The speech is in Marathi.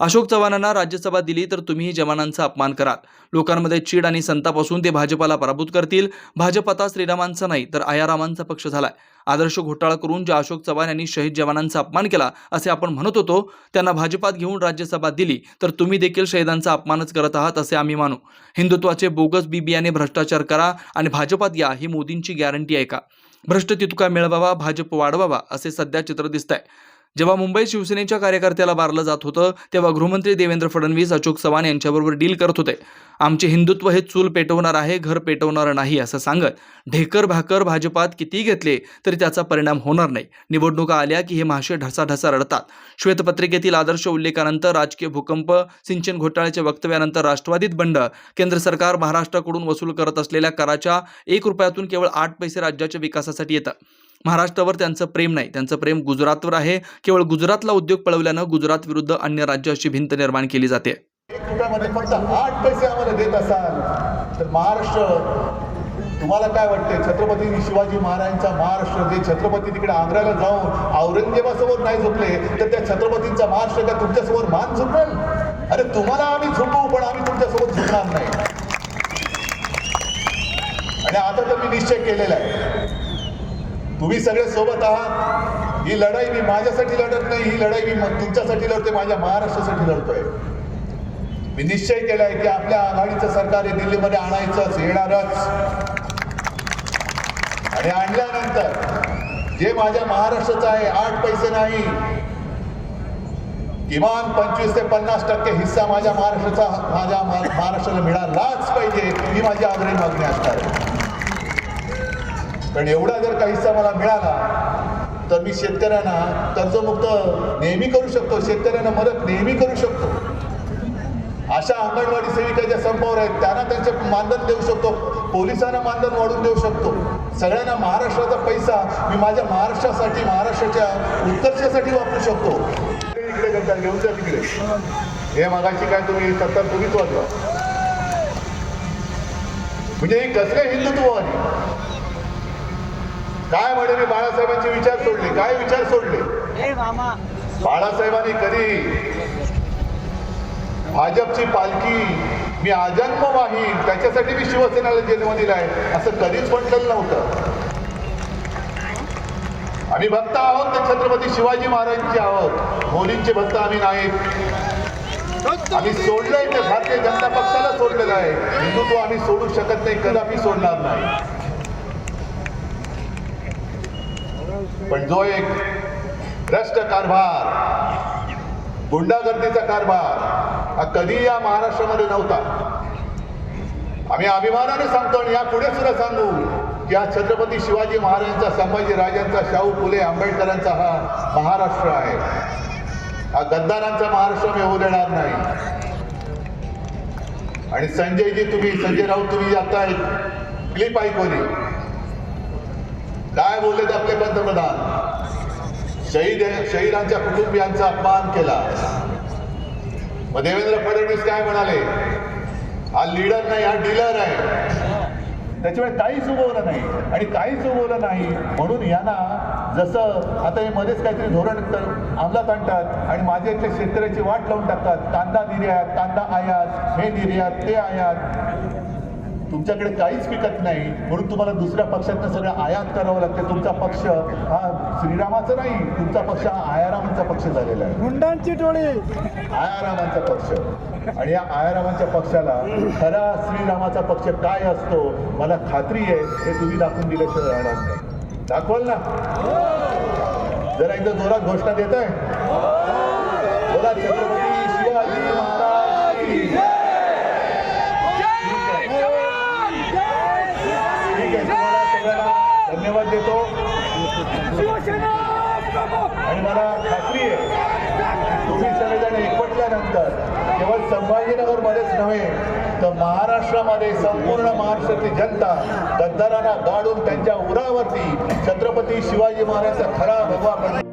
अशोक चव्हाणांना राज्यसभा दिली तर तुम्हीही जवानांचा अपमान कराल. लोकांमध्ये चीड आणि संताप असून ते भाजपाला पराभूत करतील. भाजप आता श्रीरामांचा नाही तर आयारामांचा पक्ष झालाय. आदर्श घोटाळा करून ज्या अशोक चव्हाण यांनी शहीद जवानांचा अपमान केला असे आपण म्हणत होतो त्यांना भाजपात घेऊन राज्यसभा दिली तर तुम्ही देखील शहीदांचा अपमानच करत आहात असे आम्ही मानू. हिंदुत्वाचे बोगस बिबियाने भ्रष्टाचार करा आणि भाजपात या ही मोदींची गॅरंटी आहे का? भ्रष्ट तितुका मिळवावा भाजप वाढवावा असे सध्या चित्र दिसत आहे जेव्हा मुंबई शिवसेनेच्या कार्यकर्त्याला मारलं जात होतं तेव्हा गृहमंत्री देवेंद्र फडणवीस अशोक चव्हाण यांच्याबरोबर डील करत होते. आमचे हिंदुत्व हे चूल पेटवणार आहे घर पेटवणार नाही असं सांगत ढेकर भाकर भाजपात किती घेतले तरी त्याचा परिणाम होणार नाही. निवडणुका आल्या की हे महाशय ढसाढसा रडतात. श्वेतपत्रिकेतील आदर्श उल्लेखानंतर राजकीय भूकंप सिंचन घोटाळ्याच्या वक्तव्यानंतर राष्ट्रवादीत बंड केंद्र सरकार महाराष्ट्राकडून वसूल करत असलेल्या कराच्या एक रुपयातून केवळ आठ पैसे राज्याच्या विकासासाठी येतं. महाराष्ट्रावर त्यांचं प्रेम नाही. त्यांचं प्रेम गुजरातवर आहे. केवळ गुजरातला उद्योग पळवल्यानं गुजरात विरुद्ध अन्य राज्य अशी भिंत निर्माण केली जाते. फक्त आठ पैसे आम्हाला देत असाल तर महाराष्ट्र तुम्हाला काय वाटते छत्रपती शिवाजी महाराजांचा महाराष्ट्र जे छत्रपती तिकडे आग्र्याला जाऊन औरंगजेबासमोर नाही झोपले तर त्या छत्रपतींचा महाराष्ट्र का तुमच्यासमोर मान झोपेल अरे तुम्हाला आम्ही झोपू पण आम्ही तुमच्यासोबत झोपणार नाही. आणि आता तर मी निश्चय केलेला आहे. तुम्ही सगळे सोबत आहात. ही लढाई मी माझ्यासाठी लढत नाही ही लढाई मी तुमच्यासाठी लढतोय माझ्या महाराष्ट्रासाठी लढतोय. मी निश्चय केलाय की आपल्या आघाडीचं सरकार हे दिल्लीमध्ये आणायचंच येणारच. आणि आणल्यानंतर जे माझ्या महाराष्ट्राचं आहे आठ पैसे नाही. किमान पंचवीस ते पन्नास टक्के हिस्सा माझ्या महाराष्ट्राचा माझ्या महाराष्ट्राला मिळालाच पाहिजे ही माझी आग्रही मागणी असणार आहे. पण एवढा जर काही हिस्सा मला मिळाला तर मी शेतकऱ्यांना कर्जमुक्त नेहमी करू शकतो. शेतकऱ्यांना मदत नेहमी करू शकतो. अशा अंगणवाडी सेविका ज्या संपावर आहेत त्यांना त्यांचे मानधन देऊ शकतो. पोलिसांना मानधन वाढून देऊ शकतो. सगळ्यांना महाराष्ट्राचा पैसा मी माझ्या महाराष्ट्रासाठी महाराष्ट्राच्या उत्कर्षासाठी वापरू शकतो. इकडे करता घेऊन जा तिकडे. हे मागाशी काय तुम्ही सत्ता तुम्हीच वाजवा म्हणजे ही कसले हिंदुत्ववादी? काय म्हणे मी बाळासाहेबांचे विचार सोडले? काय विचार सोडले? बाळासाहेबांनी कधी भाजपची पालखी मी आजन्म वाहीन त्याच्यासाठी मी शिवसेनेला जन्म दिलाय असं कधीच म्हटलेलं नव्हतं. आम्ही भक्त आहोत ते छत्रपती शिवाजी महाराजांचे आहोत मोदींचे भक्त आम्ही नाहीत. आम्ही सोडलंय ते भारतीय जनता पक्षाला सोडलेलं आहे. हिंदुत्व आम्ही सोडू शकत नाही कदापि सोडणार नाही. पण जो एक भ्रष्ट कारभार गुंडागर्दीचा कारभार हा कधी या महाराष्ट्रामध्ये नव्हता. आम्ही अभिमानाने सांगतो आणि या पुढे सुद्धा सांगू की हा छत्रपती शिवाजी महाराजांचा संभाजी राजांचा शाहू फुले आंबेडकरांचा हा महाराष्ट्र आहे. हा गद्दारांचा महाराष्ट्र मी होऊ देणार नाही. आणि संजयजी तुम्ही संजय राऊत तुम्ही आता एक क्लिप ऐकवली काय बोललेत आपले पंतप्रधान? शहीद शहीदांच्या कुटुंबियांचा अपमान केला. मग देवेंद्र फडणवीस काय म्हणाले? हा लीडर नाही हा डीलर आहे. त्याच्यामुळे काहीच उगवलं नाही. आणि काहीच उगवलं नाही. म्हणून यांना जसं आता हे मध्येच काहीतरी धोरण अंमलात आणतात आणि माझ्या इथल्या शेतकऱ्याची वाट लावून टाकतात. कांदा निर्यात कांदा आयात हे निर्यात ते आयात. तुमच्याकडे काहीच पिकत नाही म्हणून तुम्हाला दुसऱ्या पक्षातनं सगळं आयात करावं लागतं. तुमचा पक्ष हा श्रीरामाचा नाही तुमचा पक्ष हा आयारामांचा पक्ष झालेला आहे. गुंडांची टोळी. आयारामांचा पक्ष. आणि या आयारामांच्या पक्षाला खरा श्रीरामाचा पक्ष काय असतो मला खात्री आहे हे तुम्ही दाखवून दिल्याशिवाय राहणार नाही. दाखवाल ना? जरा एकदा जोरात घोषणा देत आहे बोला छत्रपती शिवाजी महाराज की जय. ठीक आहे तुम्हाला सगळ्यांना धन्यवाद देतो आणि मला खात्री आहे. तुम्ही सगळेजण एकवटल्यानंतर केवळ संभाजीनगरमध्येच नव्हे तर महाराष्ट्रामध्ये संपूर्ण महाराष्ट्रातली जनता गद्दारांना गाडून त्यांच्या उरावरती छत्रपती शिवाजी महाराजांचा खरा भगवा